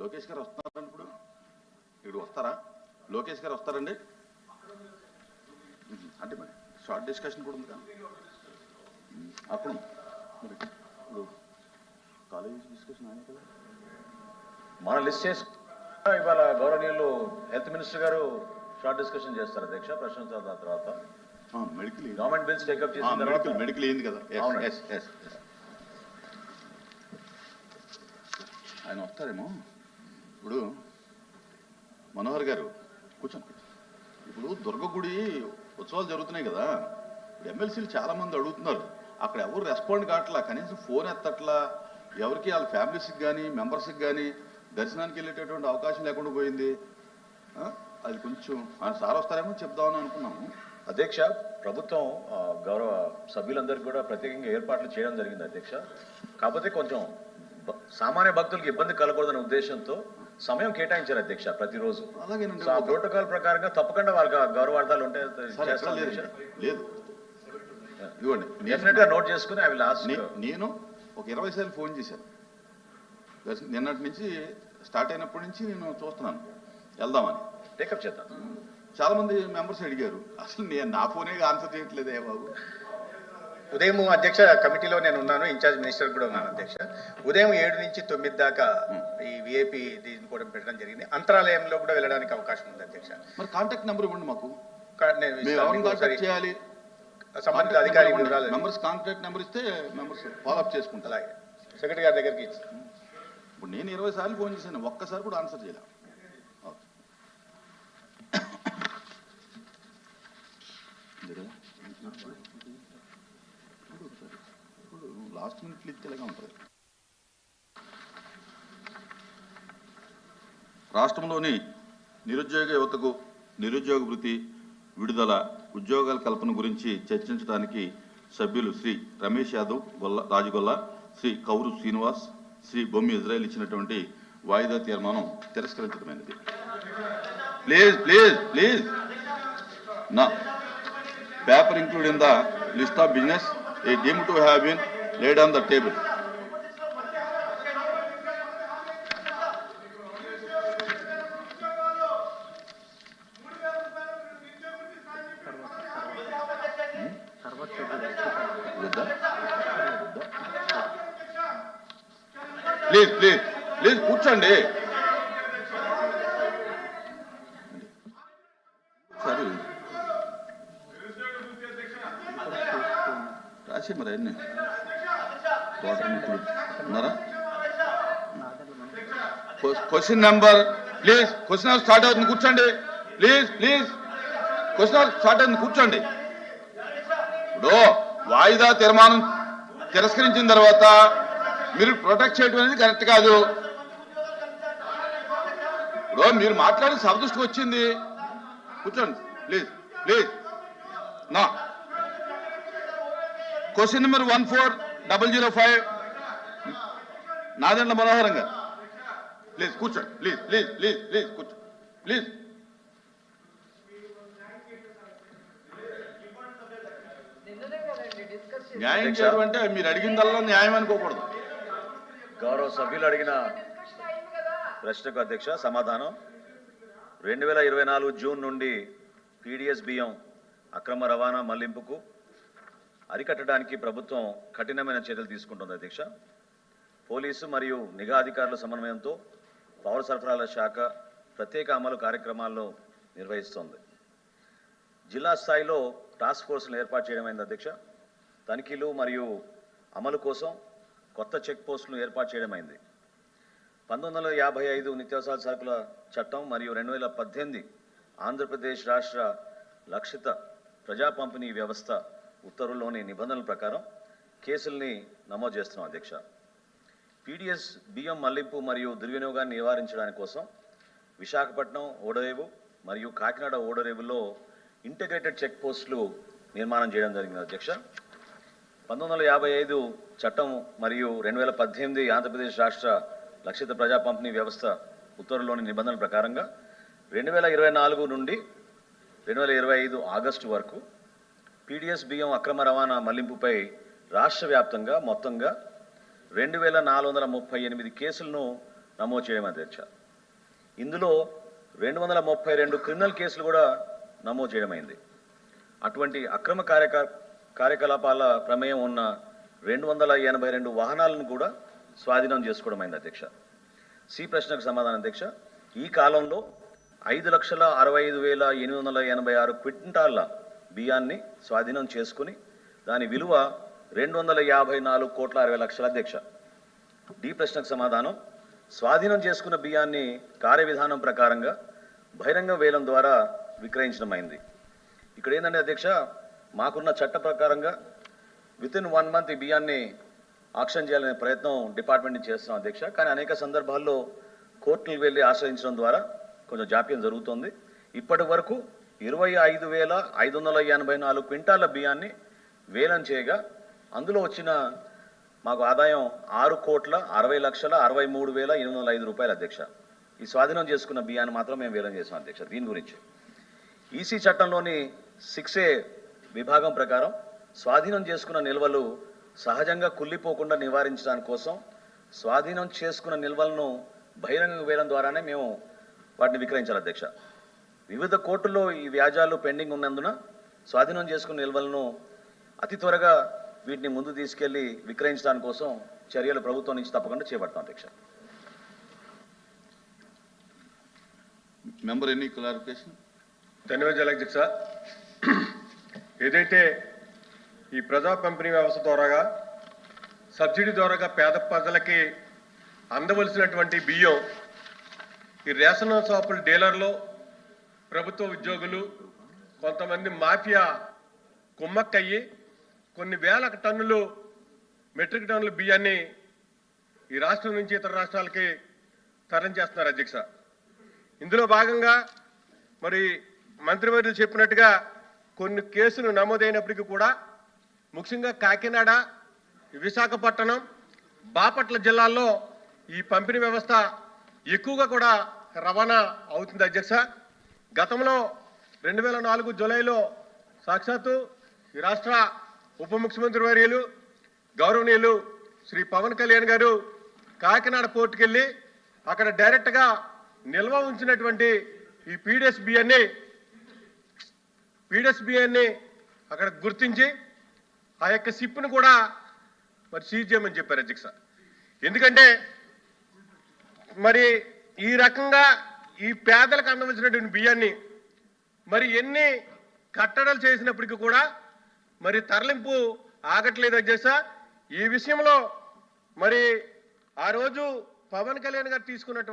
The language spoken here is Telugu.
లోకేష్ గారు వస్తున్నారండి ఇప్పుడు? ఇప్పుడు వస్తారా? లోకేష్ గారు వస్తారండి? అంటే మరి షార్ట్ డిస్కషన్ కూడా ఉంది కదా అప్పుడు. మరి ఇప్పుడు కాలేజ్ డిస్కషన్ ఆయన కదా? మనం లిస్ట్ చేసి ఇవాళ గౌరవనీయులు హెల్త్ మినిస్టర్ గారు షార్ట్ డిస్కషన్ చేస్తారు అధ్యక్ష ప్రశ్న తర్వాత. మెడికల్ గవర్నమెంట్ బిల్స్ టేకప్ చేసిన తర్వాత. మెడికల్ ఏంది కదా. ఆయన వస్తారేమో? ఇప్పుడు మనోహర్ గారు కూర్చోండి. ఇప్పుడు దుర్గ గుడి ఉత్సవాలు జరుగుతున్నాయి కదా. ఇప్పుడు ఎమ్మెల్సీలు చాలా మంది అడుగుతున్నారు అక్కడ ఎవరు రెస్పాండ్ కావట్లా? కనీసం ఫోన్ ఎత్తట్లా? ఎవరికి వాళ్ళ ఫ్యామిలీస్కి కానీ మెంబర్స్కి కానీ దర్శనానికి వెళ్ళేటటువంటి అవకాశం లేకుండా పోయింది. అది కొంచెం సార్ వస్తారేమో చెప్దామని అనుకున్నాము. అధ్యక్ష ప్రభుత్వం గౌరవ సభ్యులందరికీ కూడా ప్రత్యేకంగా ఏర్పాట్లు చేయడం జరిగింది అధ్యక్ష. కాకపోతే కొంచెం సామాన్య భక్తులకు ఇబ్బంది కలగకూడదనే ఉద్దేశంతో సమయం కేటాయించారు అధ్యక్ష ప్రతిరోజు. అలాగేనండి ఆ ప్రోటోకాల్ ప్రకారంగా తప్పకుండా వాళ్ళకి గౌరవార్థాలు ఉంటే సార్ ఎక్కడ లేదు. లేదు. ఇవ్వండి డెఫినెట్గా నోట్ చేసుకుని ఐ విల్ ఆస్క్ నే- నేను ఒక ఇరవై సార్లు ఫోన్ చేశాను. దర్శ- నిన్నటి నుంచి స్టార్ట్ అయినప్పటి నుంచి నేను చూస్తున్నాను. వెళ్దామని. టేకప్ చేద్దాం. చాలా మంది మెంబర్స్ అడిగారు అసలు నేను నా ఫోనే ఆన్సర్ చేయట్లేదే బాబు. ఉదయం అధ్యక్ష కమిటీలో నేను ఉన్నాను ఇన్ఛార్జ్ మినిస్టర్ కూడా ఉన్నాను అధ్యక్ష. ఉదయం ఏడు నుంచి తొమ్మిది దాకా ఈ విఐపి దీన్ని కూడా పెట్టడం జరిగింది. అంతరాలయంలో కూడా వెళ్ళడానికి అవకాశం ఉంది అధ్యక్ష. మరి కాంటాక్ట్ నెంబర్ ఇవ్వండి మాకు. చేయాలి? సంబంధిత అధికారి వివరాలు. మెంబర్స్ కాంటాక్ట్ నెంబర్ ఇస్తే మెంబర్స్ ఫాలో అప్ చేసుకుంటారు. అలాగే. సెక్రటరీ గారి దగ్గరికి ఇప్పుడు నేను ఇరవై సార్లు ఫోన్ చేశాను ఒక్కసారి కూడా ఆన్సర్ చేయలే. లాస్ట్ మినిట్ క్లిక్ ఉంటుంది. రాష్ట్రంలోని నిరుద్యోగ యువతకు నిరుద్యోగ వృత్తి విడుదల ఉద్యోగాల కల్పన గురించి చర్చించడానికి సభ్యులు శ్రీ రమేష్ యాదవ్ గొల్ల రాజగొల్ల శ్రీ కౌరు శ్రీనివాస్ శ్రీ బొమ్మి ఇజ్రాయల్ ఇచ్చినటువంటి వాయిదా తీర్మానం తిరస్కరించడమైనది. Please please please. నా paper include in the list of business. A deem to have been laid on the table please please please కూర్చోండి సరే రాసి మరి అన్ని వాటర్ ఇంక్లూడ్ ఉన్నారా? Question number please question hour start అవుతుంది కూర్చోండి. Please please question hour start అవుతుంది కూర్చోండి. ఇప్పుడు వాయిదా తీర్మానం తిరస్కరించిన తర్వాత మీరు ప్రొటెక్ట్ చేయడం అనేది కరెక్ట్ కాదు. ఇప్పుడు మీరు మాట్లాడి సవదృష్టికి వచ్చింది. కూర్చోండి ప్లీజ్ ప్లీజ్ నా question number one four double zero five Nadendla Manoharam గారు ప్లీజ్ కూర్చోండి. ప్లీజ్ ప్లీజ్ ప్లీజ్ ప్లీజ్ కూర్చో ప్లీజ్. న్యాయం చేయడం అంటే మీరు అడిగిందల్లా న్యాయం అనుకోకూడదు. గౌరవ సభ్యులు అడిగిన ప్రశ్నకు అధ్యక్ష సమాధానం. రెండు వేల ఇరవై నాలుగు జూన్ నుండి పీడిఎస్ బియ్యం అక్రమ రవాణా మళ్ళింపుకు అరికట్టడానికి ప్రభుత్వం కఠినమైన చర్యలు తీసుకుంటుంది అధ్యక్ష. పోలీసు మరియు నిఘా అధికారుల సమన్వయంతో పౌర సరఫరాల శాఖ ప్రత్యేక అమలు కార్యక్రమాలను నిర్వహిస్తోంది. జిల్లా స్థాయిలో టాస్క్ ఫోర్స్ను ఏర్పాటు చేయడమైంది అధ్యక్ష. తనిఖీలు మరియు అమలు కోసం కొత్త చెక్ పోస్టులను ఏర్పాటు చేయడమైంది పంతొమ్మిది వందల యాభై ఐదు నిత్యావసర సరుకుల చట్టం మరియు రెండు వేల పద్దెనిమిది ఆంధ్రప్రదేశ్ రాష్ట్ర లక్షిత ప్రజా పంపిణీ వ్యవస్థ ఉత్తర్వుల్లోని నిబంధనల ప్రకారం కేసుల్ని నమోదు చేస్తున్నాం అధ్యక్ష. పీడిఎస్ బియ్యం మళ్ళింపు మరియు దుర్వినియోగాన్ని నివారించడానికి కోసం విశాఖపట్నం ఓడరేవు మరియు కాకినాడ ఓడరేవులో ఇంటిగ్రేటెడ్ చెక్ పోస్టులు నిర్మాణం చేయడం జరిగింది. అధ్యక్ష పంతొమ్మిది వందల యాభై ఐదు చట్టం మరియు రెండు వేల పద్దెనిమిది ఆంధ్రప్రదేశ్ రాష్ట్ర లక్షిత ప్రజా పంపిణీ వ్యవస్థ ఉత్తర్వులోని నిబంధనల ప్రకారంగా రెండు వేల ఇరవై నాలుగు నుండి రెండు వేల ఇరవై ఐదు ఆగస్టు వరకు పీడిఎస్ బియ్యం అక్రమ రవాణా మళ్ళింపుపై రాష్ట్ర వ్యాప్తంగా మొత్తంగా రెండు వేల నాలుగు వందల ముప్పై ఎనిమిది కేసులను నమోదు చేయమని అధ్యక్ష ఇందులో రెండు వందల ముప్పై రెండు క్రిమినల్ కేసులు కూడా నమోదు చేయడమైంది. అటువంటి అక్రమ కార్యక కార్యకలాపాల ప్రమేయం ఉన్న రెండు వందల ఎనభై రెండు వాహనాలను కూడా స్వాధీనం చేసుకోవడమైంది అధ్యక్ష. సి ప్రశ్నకు సమాధానం అధ్యక్ష. ఈ కాలంలో ఐదు లక్షల అరవై ఐదు వేల ఎనిమిది వందల ఎనభై ఆరు క్వింటాళ్ళ బియ్యాన్ని స్వాధీనం చేసుకుని దాని విలువ రెండు వందల యాభై నాలుగు కోట్ల అరవై లక్షల అధ్యక్ష. డి ప్రశ్నకు సమాధానం స్వాధీనం చేసుకున్న బియ్యాన్ని కార్యవిధానం ప్రకారంగా బహిరంగ వేలం ద్వారా విక్రయించడమైంది. ఇక్కడ ఏంటంటే అధ్యక్ష మాకున్న చట్ట ప్రకారంగా విత్ ఇన్ వన్ మంత్ ఈ బియ్యాన్ని ఆక్షన్ చేయాలనే ప్రయత్నం డిపార్ట్మెంట్ నుంచి చేస్తున్నాం అధ్యక్ష. కానీ అనేక సందర్భాల్లో కోర్టులు వెళ్ళి ఆశ్రయించడం ద్వారా కొంచెం జాప్యం జరుగుతోంది. ఇప్పటి వరకు ఇరవై ఐదు వేల ఐదు వందల ఎనభై నాలుగు క్వింటాల బియ్యాన్ని వేలం చేయగా అందులో వచ్చిన మాకు ఆదాయం ఆరు కోట్ల అరవై లక్షల అరవై మూడు వేల ఎనిమిది వందల ఐదు రూపాయలు అధ్యక్ష. ఈ స్వాధీనం చేసుకున్న బియ్యాన్ని మాత్రం మేము వేలం చేసాం అధ్యక్ష దీని గురించి. ఈసీ చట్టంలోని సిక్స్ ఏ విభాగం ప్రకారం స్వాధీనం చేసుకున్న నిల్వలు సహజంగా కుళ్ళిపోకుండా నివారించడానికి కోసం స్వాధీనం చేసుకున్న నిల్వలను బహిరంగ వేలం ద్వారానే మేము వాటిని విక్రయించాలి అధ్యక్ష. వివిధ కోర్టుల్లో ఈ వ్యాజాలు పెండింగ్ ఉన్నందున స్వాధీనం చేసుకున్న నిల్వలను అతి త్వరగా వీటిని ముందు తీసుకెళ్ళి విక్రయించడానికి కోసం చర్యలు ప్రభుత్వం నుంచి తప్పకుండా చేపడతాం అధ్యక్ష. Member any clarification? ధన్యవాదాలు అధ్యక్ష ఏదైతే ఈ ప్రజా పంపిణీ వ్యవస్థ ద్వారాగా సబ్సిడీ ద్వారాగా పేద ప్రజలకి అందవలసినటువంటి బియ్యం ఈ రేషన్ షాపుల డీలర్లు ప్రభుత్వ ఉద్యోగులు కొంతమంది మాఫియా కుమ్మక్కయ్యి కొన్ని వేల టన్నులు మెట్రిక్ టన్నుల బియ్యాన్ని ఈ రాష్ట్రం నుంచి ఇతర రాష్ట్రాలకి తరలించేస్తున్నారు అధ్యక్ష. ఇందులో భాగంగా మరి మంత్రివర్యులు చెప్పినట్టుగా కొన్ని కేసులు నమోదైనప్పటికీ కూడా ముఖ్యంగా కాకినాడ విశాఖపట్నం బాపట్ల జిల్లాల్లో ఈ పంపిణీ వ్యవస్థ ఎక్కువగా కూడా రవాణా అవుతుంది అధ్యక్ష. గతంలో రెండు వేల నాలుగు జూలైలో సాక్షాత్తు ఈ రాష్ట్ర ఉప ముఖ్యమంత్రి వర్యులు గౌరవనీయులు శ్రీ పవన్ కళ్యాణ్ గారు కాకినాడ పోర్టుకి వెళ్ళి అక్కడ డైరెక్ట్గా నిల్వ ఉంచినటువంటి ఈ పీడిఎస్ బియ్యాన్ని పీడిఎస్ బియ్యాన్ని అక్కడ గుర్తించి ఆ యొక్క సిప్ను కూడా మరి సీజ్ చేయమని చెప్పారు అధ్యక్ష. ఎందుకంటే మరి ఈ రకంగా ఈ పేదలకు అందవలసినటువంటి బియ్యాన్ని మరి ఎన్ని కట్టడలు చేసినప్పటికీ కూడా మరి తరలింపు ఆగట్లేదు అధ్యక్ష ఈ విషయంలో మరి ఆ రోజు పవన్ కళ్యాణ్ గారు తీసుకున్నటువంటి